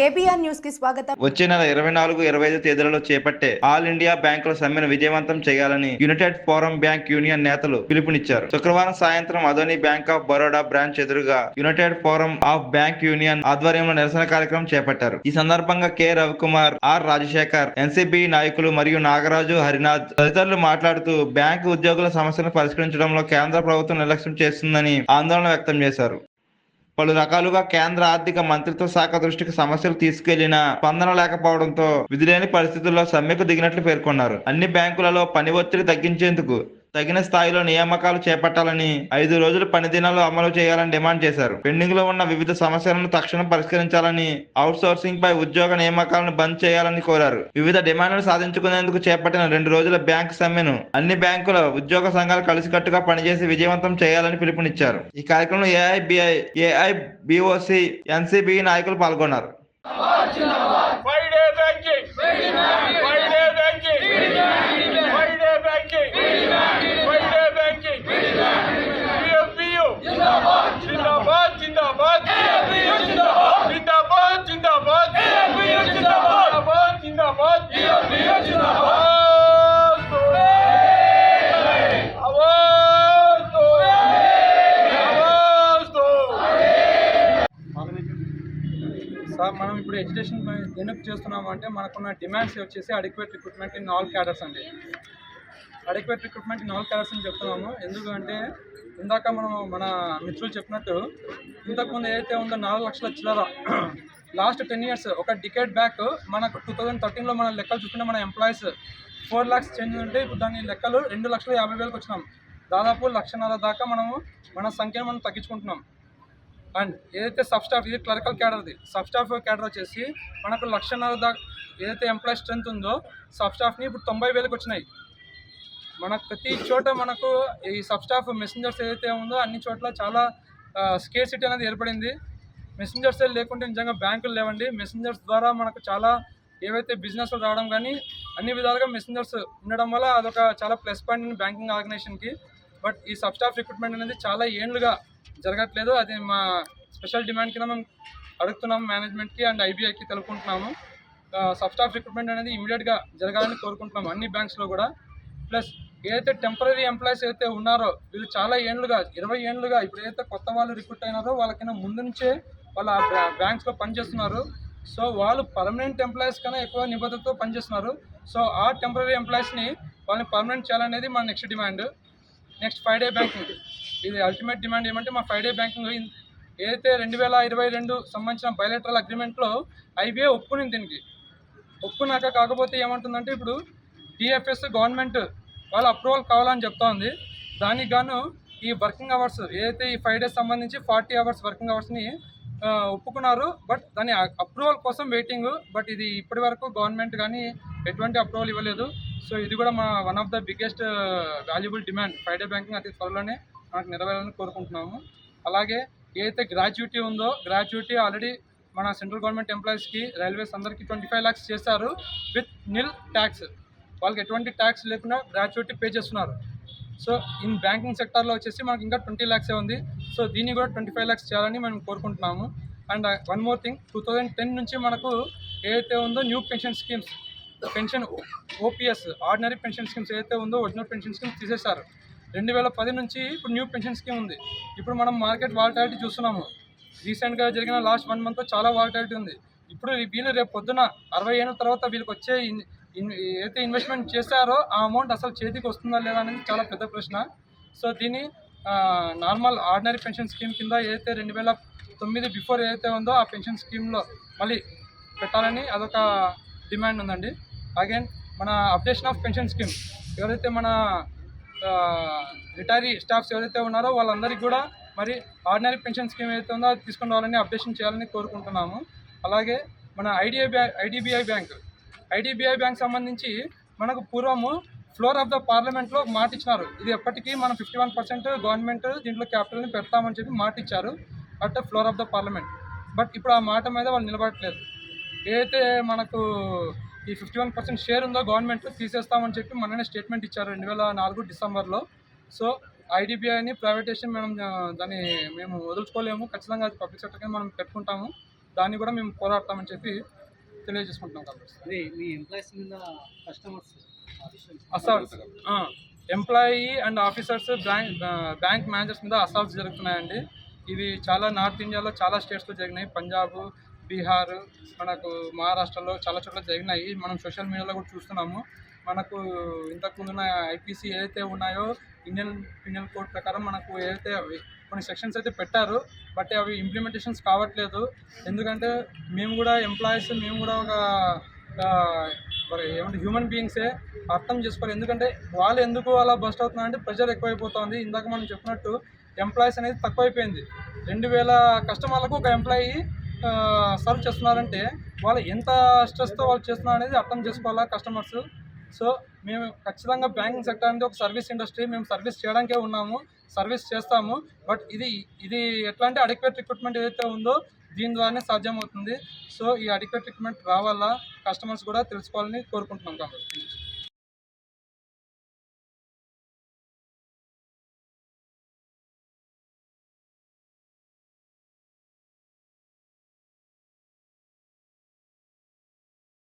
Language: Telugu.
కేబీఆర్ న్యూస్కి స్వాగతం. వచ్చే నెల ఇరవై నాలుగు ఇరవై ఐదు తేదీలలో చేపట్టే ఆల్ ఇండియా బ్యాంకుల సమ్మెను విజయవంతం చేయాలని యునైటెడ్ ఫోరం బ్యాంక్ యూనియన్ నేతలు పిలుపునిచ్చారు. శుక్రవారం సాయంత్రం Adoni bank of Baroda branch ఎదురుగా united forum of bank union ఆధ్వర్యంలో నిరసన కార్యక్రమం చేపట్టారు. ఈ సందర్భంగా K. Ravikumar R. Rajasekhar NCB నాయకులు మరియు నాగరాజు హరినాథ్ తదితరులు మాట్లాడుతూ బ్యాంకు ఉద్యోగుల సమస్యలను పరిష్కరించడంలో కేంద్ర ప్రభుత్వం నిర్లక్ష్యం చేస్తుందని ఆందోళన వ్యక్తం చేశారు. పలు రకాలుగా కేంద్ర ఆర్థిక మంత్రిత్వ శాఖ దృష్టికి సమస్యలు తీసుకెళ్ళిన స్పందన లేకపోవడంతో విధిలేని పరిస్థితుల్లో సమ్మెకు దిగినట్లు పేర్కొన్నారు. అన్ని బ్యాంకులలో పని ఒత్తిడి తగ్గించేందుకు తగిన స్థాయిలో నియామకాలు చేపట్టాలని ఐదు రోజులు పనిదినాలు అమలు చేయాలని డిమాండ్ చేశారు. పెండింగ్లో ఉన్న వివిధ సమస్యలను తక్షణం పరిష్కరించాలని అవుట్ సోర్సింగ్ పై ఉద్యోగ నియామకాలను బంద్ చేయాలని కోరారు. వివిధ డిమాండ్లు సాధించుకునేందుకు చేపట్టిన రెండు రోజుల బ్యాంకు సమ్మెను అన్ని బ్యాంకుల ఉద్యోగ సంఘాలు కలిసికట్టుగా పనిచేసి విజయవంతం చేయాలని పిలుపునిచ్చారు. ఈ కార్యక్రమంలో ఏఐబిఐ ఏఐబిఓసి ఎన్సిబి నాయకులు పాల్గొన్నారు. సార్ మనం ఇప్పుడు ఎడ్యుకేషన్ ఎందుకు చేస్తున్నాము అంటే మనకున్న డిమాండ్స్ వచ్చేసి adequate recruitment in all cadres అండి. Adequate recruitment in all cadres అని చెప్తున్నాము. ఎందుకంటే ఇందాక మనం మన మిత్రులు చెప్పినట్టు ఇంతకుముందు ఏదైతే ఉందో నాలుగు లక్షల చిల్లర లాస్ట్ టెన్ ఇయర్స్ ఒక డికేట్ బ్యాక్ మనకు టూ థౌజండ్ థర్టీన్లో మన లెక్కలు చూసుకుంటే మన ఎంప్లాయీస్ ఫోర్ ల్యాక్స్ చేంజ్ ఉంటే ఇప్పుడు దాని లెక్కలు రెండు లక్షల యాభై వేలకు వచ్చినాం. దాదాపు లక్షన్నర దాకా మనము మన సంఖ్యను మనం తగ్గించుకుంటున్నాం. అండ్ ఏదైతే సబ్ స్టాఫ్ ఇది క్లరికల్ క్యాడర్ది సబ్ స్టాఫ్ క్యాడర్ వచ్చేసి మనకు లక్షన్నర దాకా ఏదైతే ఎంప్లాయ్ స్ట్రెంత్ ఉందో సబ్ స్టాఫ్ని ఇప్పుడు తొంభై వేలకు వచ్చినాయి. మనకు ప్రతి చోట మనకు ఈ సబ్ స్టాఫ్ మెసెంజర్స్ ఏదైతే ఉందో అన్ని చోట్ల చాలా స్కేర్ సిటీ అనేది ఏర్పడింది. మెసెంజర్స్ లేకుంటే నిజంగా బ్యాంకులు లేవండి. మెసెంజర్స్ ద్వారా మనకు చాలా ఏవైతే బిజినెస్లు రావడం కానీ అన్ని విధాలుగా మెసెంజర్స్ ఉండడం వల్ల అదొక చాలా ప్లస్ పాయింట్ బ్యాంకింగ్ ఆర్గనైజేషన్కి. బట్ ఈ సబ్ స్టాఫ్ రిక్రూట్మెంట్ అనేది చాలా ఏండ్లుగా జరగట్లేదు. అది మా స్పెషల్ డిమాండ్ కింద మేము అడుగుతున్నాము మేనేజ్మెంట్కి అండ్ ఐబీఐకి తెలుపుకుంటున్నాము. సబ్ స్టాఫ్ రిక్రూట్మెంట్ అనేది ఇమీడియట్గా జరగాలని కోరుకుంటున్నాము అన్ని బ్యాంక్స్లో కూడా. ప్లస్ ఏదైతే టెంపరీ ఎంప్లాయీస్ అయితే ఉన్నారో వీళ్ళు చాలా ఏండ్లుగా ఇరవై ఏండ్లుగా ఇప్పుడు ఏదైతే కొత్త వాళ్ళు రిక్రూట్ అయినారో వాళ్ళకైనా ముందు నుంచే వాళ్ళ బ్యాంక్స్లో పనిచేస్తున్నారు. సో వాళ్ళు పర్మనెంట్ ఎంప్లాయీస్ కన్నా ఎక్కువ నిబద్ధతతో పనిచేస్తున్నారు. సో ఆ టెంపరీ ఎంప్లాయీస్ని వాళ్ళని పర్మనెంట్ చేయాలనేది మా next demand next five day banking ఇది అల్టిమేట్ డిమాండ్ ఏమంటే మా ఫైవ్ డే బ్యాంకింగ్ ఏదైతే రెండు వేల ఇరవై రెండు సంబంధించిన బయలెటరల్ అగ్రిమెంట్లో ఐబీఐ ఒప్పుకునింది దీనికి. ఒప్పుకున్నాక కాకపోతే ఏమంటుందంటే ఇప్పుడు టీఎఫ్ఎస్ గవర్నమెంట్ వాళ్ళ అప్రూవల్ కావాలని చెప్తా ఉంది దానికి గాను ఈ వర్కింగ్ అవర్స్ ఏదైతే ఈ ఫైవ్ డేస్ సంబంధించి ఫార్టీ అవర్స్ వర్కింగ్ అవర్స్ని ఒప్పుకున్నారు. బట్ దాని అప్రూవల్ కోసం వెయిటింగ్ బట్ ఇది ఇప్పటి వరకు గవర్నమెంట్ కానీ ఎటువంటి అప్రూవల్ ఇవ్వలేదు. సో ఇది కూడా మా one of the biggest valuable demand five day banking అతి త్వరలోనే మనకు నెరవేరాలని కోరుకుంటున్నాము. అలాగే ఏదైతే గ్రాడ్యుటీ ఉందో గ్రాడ్యుటీ ఆల్రెడీ మన సెంట్రల్ గవర్నమెంట్ ఎంప్లాయీస్కి రైల్వేస్ అందరికీ ట్వంటీ ఫైవ్ ల్యాక్స్ చేశారు విత్ నిల్ ట్యాక్స్ వాళ్ళకి ఎటువంటి ట్యాక్స్ లేకుండా గ్రాడ్యుటీ పే చేస్తున్నారు. సో ఇన్ బ్యాంకింగ్ సెక్టార్లో వచ్చేసి మనకి ఇంకా ట్వంటీ ల్యాక్సే ఉంది. సో దీన్ని కూడా ట్వంటీ ఫైవ్ ల్యాక్స్ చేయాలని మనం కోరుకుంటున్నాము. And one more thing two thousand ten నుంచి మనకు ఏదైతే ఉందో new pension schemes pension OPS ordinary pension schemes ఏదైతే ఉందో ఒరిజినల్ పెన్షన్ స్కీమ్స్ తీసేశారు. రెండు వేల పది నుంచి ఇప్పుడు న్యూ పెన్షన్ స్కీమ్ ఉంది. ఇప్పుడు మనం మార్కెట్ వాలటాలిటీ చూస్తున్నాము. రీసెంట్గా జరిగిన లాస్ట్ వన్ మంత్లో చాలా వాలటాలిటీ ఉంది. ఇప్పుడు వీళ్ళు రేపు పొద్దున అరవై ఏళ్ళ తర్వాత వీళ్ళకి వచ్చే ఇన్- ఇన్- ఏదైతే ఇన్వెస్ట్మెంట్ చేశారో ఆ అమౌంట్ అసలు చేతికి వస్తుందా లేదా అనేది చాలా పెద్ద ప్రశ్న. సో దీన్ని నార్మల్ ఆర్డినరీ పెన్షన్ స్కీమ్ కింద ఏదైతే రెండు వేల తొమ్మిది బిఫోర్ ఏదైతే ఉందో ఆ పెన్షన్ స్కీమ్లో మళ్ళీ పెట్టాలని అదొక డిమాండ్ ఉందండి. అగైన్ మన అప్డేషన్ ఆఫ్ పెన్షన్ స్కీమ్ ఎవరైతే మన రిటైరీ స్టాఫ్స్ ఎవరైతే ఉన్నారో వాళ్ళందరికీ కూడా మరి ఆర్డినరీ పెన్షన్ స్కీమ్ ఏదైతే ఉందో అది తీసుకుని రావాలని అప్డేషన్ చేయాలని కోరుకుంటున్నాము. అలాగే మన IDI bank IDBI bank IDBI bank సంబంధించి మనకు పూర్వము ఫ్లోర్ ఆఫ్ ద పార్లమెంట్లో మాట ఇచ్చినారు ఇది ఎప్పటికీ మనం ఫిఫ్టీ వన్ పర్సెంట్ గవర్నమెంట్ దీంట్లో క్యాపిటల్ని పెడతామని చెప్పి మాట ఇచ్చారు at floor of the parliament. But ఇప్పుడు ఆ మాట మీద వాళ్ళు నిలబడట్లేదు. ఏదైతే మనకు ఈ ఫిఫ్టీ వన్ పర్సెంట్ షేర్ ఉందో గవర్నమెంట్ తీసేస్తామని చెప్పి మొన్ననే స్టేట్మెంట్ ఇచ్చారు రెండు వేల నాలుగు డిసెంబర్లో. సో ఐడిబిఐని ప్రైవేటేషన్ మనం దాన్ని మేము వదులుకోలేము. ఖచ్చితంగా అది పబ్లిక్ సెక్టర్ మనం పెట్టుకుంటాము. దాన్ని కూడా మేము పోరాడతామని చెప్పి తెలియజేసుకుంటున్నాం కాబట్టి. Employee and officers bank bank managers మీద అసాల్ట్స్ జరుగుతున్నాయండి. ఇవి చాలా నార్త్ ఇండియాలో చాలా స్టేట్స్లో జరిగినాయి. పంజాబ్ బీహార్ మనకు మహారాష్ట్రలో చాలా చోట్ల జరిగినాయి. మనం సోషల్ మీడియాలో కూడా చూస్తున్నాము. మనకు ఇంతకుముందున్న ఐపీసీ ఏదైతే ఉన్నాయో ఇండియన్ పీనల్ కోడ్ ప్రకారం మనకు ఏదైతే కొన్ని సెక్షన్స్ అయితే పెట్టారు బట్ అవి ఇంప్లిమెంటేషన్స్ కావట్లేదు. ఎందుకంటే మేము కూడా ఎంప్లాయీస్ మేము కూడా ఒక మరి ఏమంటే హ్యూమన్ బీయింగ్సే అర్థం చేసుకోవాలి. ఎందుకంటే వాళ్ళు ఎందుకు అలా బస్ట్ అవుతున్నారంటే ప్రెషర్ ఎక్కువైపోతుంది. ఇందాక మనం చెప్పినట్టు ఎంప్లాయీస్ అనేది తక్కువైపోయింది. రెండు వేల కస్టమర్లకు ఒక ఎంప్లాయీ సర్వ్ చేస్తున్నారంటే వాళ్ళు ఎంత స్ట్రెస్తో వాళ్ళు చేస్తున్నారు అనేది అర్థం చేసుకోవాలా కస్టమర్స్ సో మేము ఖచ్చితంగా బ్యాంకింగ్ సెక్టర్ అనేది ఒక సర్వీస్ ఇండస్ట్రీ మేము సర్వీస్ చేయడానికే ఉన్నాము సర్వీస్ చేస్తాము. బట్ ఇది ఇది ఎట్లా అంటే అడిక్వేట్ రిక్రూట్మెంట్ ఏదైతే ఉందో దీని ద్వారానే సాధ్యమవుతుంది. సో ఈ అడిక్వేట్ రిక్రూట్మెంట్ రావాలా కస్టమర్స్ కూడా తెలుసుకోవాలని కోరుకుంటున్నాం కాబట్టి.